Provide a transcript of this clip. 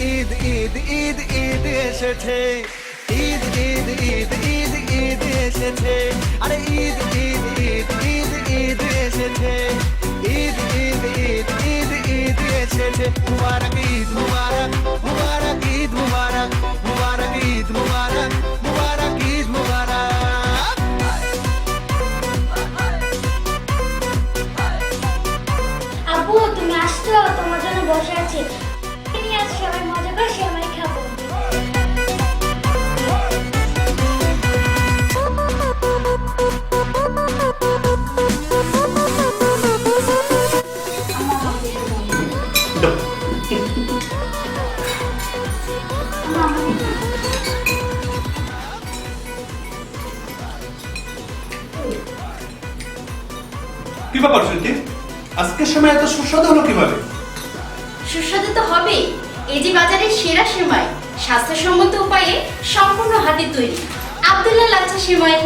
ঈদ ঈদ ঈদ ঈদ এসেছে ঈদ ঈদ ঈদ ঈদ ঈদ এসেছে আরে ঈদ ঈদ ঈদ ঈদ ঈদ এসেছে ঈদ ঈদ ঈদ ঈদ ঈদ এসেছে মুবারক ঈদ মুবারক মুবারক ঈদ মুবারক মুবারক ঈদ মুবারক মুবারক ঈদ মুবারক আব্বু তুমি আসছো তোমার জন্য বসে আছি নিয়ে সবাই মজা করে সেমাই খাব। কি ব্যাপার শুনছি আজকের সময় এত সুস্বাদু হলো কীভাবে? সুস্বাদু তো হবেই। যে বাজারের সেরা সেমাই স্বাস্থ্যসম্মত উপায়ে সম্পূর্ণ হাতে তৈরি। আবদুল্লাহ লাচ্ছা সেমাই।